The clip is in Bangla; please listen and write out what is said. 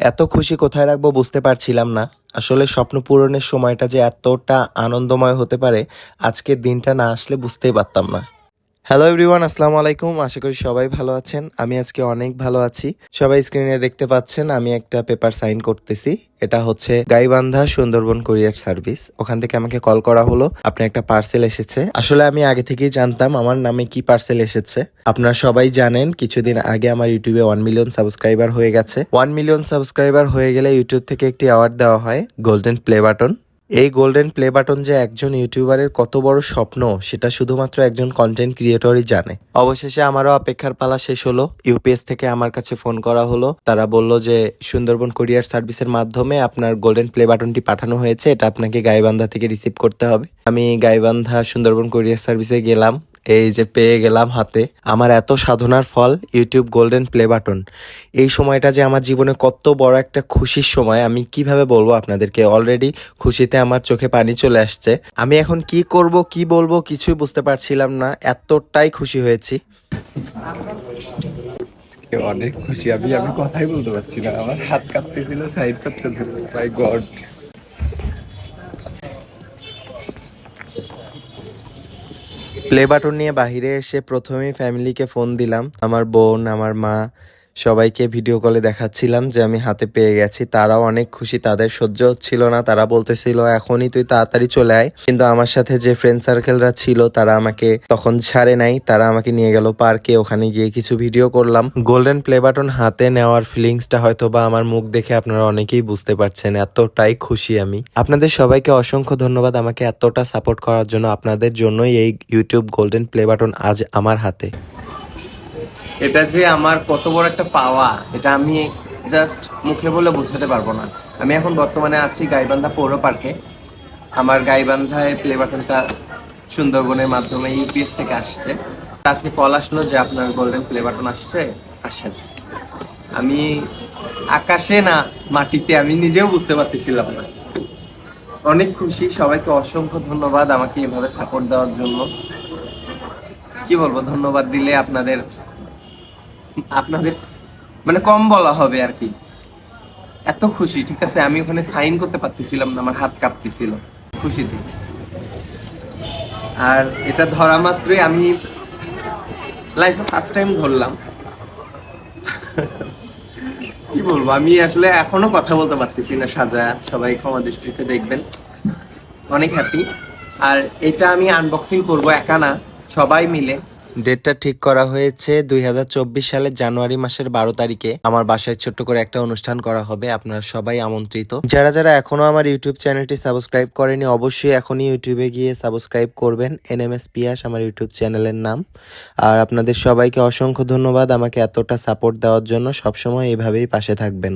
এত খুশি কোথায় রাখব বুঝতে পারছিলাম না। আসলে স্বপ্ন পূরণের সময়টা যে এতটা আনন্দময় হতে পারে, আজকের দিনটা না আসলে বুঝতেই পারতাম না। হ্যালো এভরিওয়ান আসসালামু আলাইকুম। আশা করি সবাই ভালো আছেন। আমি আজকে অনেক ভালো আছি। সবাই স্ক্রিনে দেখতে পাচ্ছেন, আমি একটা পেপার সাইন করতেছি। এটা হচ্ছে গাইবান্ধা সুন্দরবন কুরিয়ার সার্ভিস ওখান থেকে আমাকে কল করা হলো। আপনার একটা পার্সেল এসেছে। আসলে আমি আগে থেকেই জানতাম আমার নামে কি পার্সেল এসেছে। আপনারা সবাই জানেন, কিছুদিন আগে আমার ইউটিউবে ওয়ান মিলিয়ন সাবস্ক্রাইবার হয়ে গেছে। ওয়ান মিলিয়ন সাবস্ক্রাইবার হয়ে গেলে ইউটিউব থেকে একটি অ্যাওয়ার্ড দেওয়া হয় গোল্ডেন প্লে বাটন এই গোল্ডেন প্লে বাটন যে একজন ইউটিউবারের কত বড় স্বপ্ন, সেটা শুধুমাত্র একজন কন্টেন্ট ক্রিয়েটরই জানে। অবশেষে আমারও অপেক্ষার পালা শেষ হলো। ইউপিএস থেকে আমার কাছে ফোন করা হলো। তারা বলল যে, সুন্দরবন কুরিয়ার সার্ভিসের মাধ্যমে আপনার গোল্ডেন প্লে বাটনটি পাঠানো হয়েছে। এটা আপনাকে গাইবান্ধা থেকে রিসিভ করতে হবে। আমি গাইবান্ধা সুন্দরবন কোরিয়ার সার্ভিসে গেলাম। এই যে পেয়ে গেলাম হাতে আমার এত সাধনার ফল ইউটিউব গোল্ডেন প্লে বাটন এই সময়টা যে আমার জীবনে কত বড় একটা খুশির সময়, আমি কীভাবে বলব আপনাদেরকে? অলরেডি খুশিতে আমার চোখে পানি চলে আসছে। আমি এখন কি করব, কি বলব কিছুই বুঝতে পারছিলাম না, এতটাই খুশি হয়েছি। অনেক খুশি, আমি আমি কথাই বলতে পারছি না। আমার হাত কাঁপতেছিল সাইড করতে মাই গড প্লে বাটন নিয়ে বাহিরে এসে প্রথমেই ফ্যামিলিকে ফোন দিলাম। আমার বোন আমার মা সবাইকে ভিডিও কলে দেখাচ্ছিলাম যে আমি হাতে পেয়ে গেছি। তারাও অনেক খুশি, তাদের সহ্য হচ্ছিল না, তারা বলতেছিল, এখনই তুই তাড়াতাড়ি চলে আয়। কিন্তু আমার সাথে যে ফ্রেন্ড সার্কেলরা ছিল, তারা আমাকে তখন ছাড়ে নাই, তারা আমাকে নিয়ে গেল পার্কে, ওখানে গিয়ে কিছু ভিডিও করলাম। গোল্ডেন প্লে বাটন হাতে নেওয়ার ফিলিংসটা হয়তো বা আমার মুখ দেখে আপনারা অনেকেই বুঝতে পারছেন, এতটাই খুশি আমি। আপনাদের সবাইকে অসংখ্য ধন্যবাদ আমাকে এতটা সাপোর্ট করার জন্য, আপনাদের জন্যই এই ইউটিউব গোল্ডেন প্লে বাটন আজ আমার হাতে। এটা যে আমার কত বড় একটা পাওয়া এটা আমি জাস্ট মুখে বলে বোঝাতে পারব না। আমি এখন বর্তমানে আছি গাইবান্ধা পৌর পার্কে আমার গাইবান্ধায় প্লে বাটনটা সুন্দরবনের মাধ্যমে ইউপিএস থেকে আসছে। আজকে কল আসলো যে আপনার গোল্ডেন প্লে বাটন আসছে, আসেন। আমি আকাশে না, মাটিতে, আমি নিজেও বুঝতে পারতেছিলাম না। অনেক খুশি, সবাইকে অসংখ্য ধন্যবাদ আমাকে এভাবে সাপোর্ট দেওয়ার জন্য। কি বলব, ধন্যবাদ দিলে আপনাদের আপনাদের মানে কম বলা হবে আর কি। এত খুশি, ঠিক আছে? আমি ওখানে সাইন করতে পারতেছিলাম না, আমার হাত কাঁপতেছিল। খুশিতে। আর এটা ধরা মাত্রই আমি লাইফে ফার্স্ট টাইম ধরলাম। কি বলব? আমি আসলে এখনও কথা বলতে পারতেছি না, সাজা। সবাই ক্ষমা দৃষ্টিতে দেখবেন। অনেক হ্যাপি আর এটা আমি আনবক্সিং করব একা না, সবাই মিলে। ডেটটা ঠিক করা হয়েছে দুই হাজার চব্বিশ সালের জানুয়ারি মাসের বারো তারিখে। আমার বাসায় ছোট্ট করে একটা অনুষ্ঠান করা হবে, আপনারা সবাই আমন্ত্রিত। যারা যারা এখনও আমার ইউটিউব চ্যানেলটি সাবস্ক্রাইব করেনি, অবশ্যই এখনই ইউটিউবে গিয়ে সাবস্ক্রাইব করবেন। এনএমএস পিয়াস আমার ইউটিউব চ্যানেলের নাম। আর আপনাদের সবাইকে অসংখ্য ধন্যবাদ আমাকে এতটা সাপোর্ট দেওয়ার জন্য। সবসময় এভাবেই পাশে থাকবেন।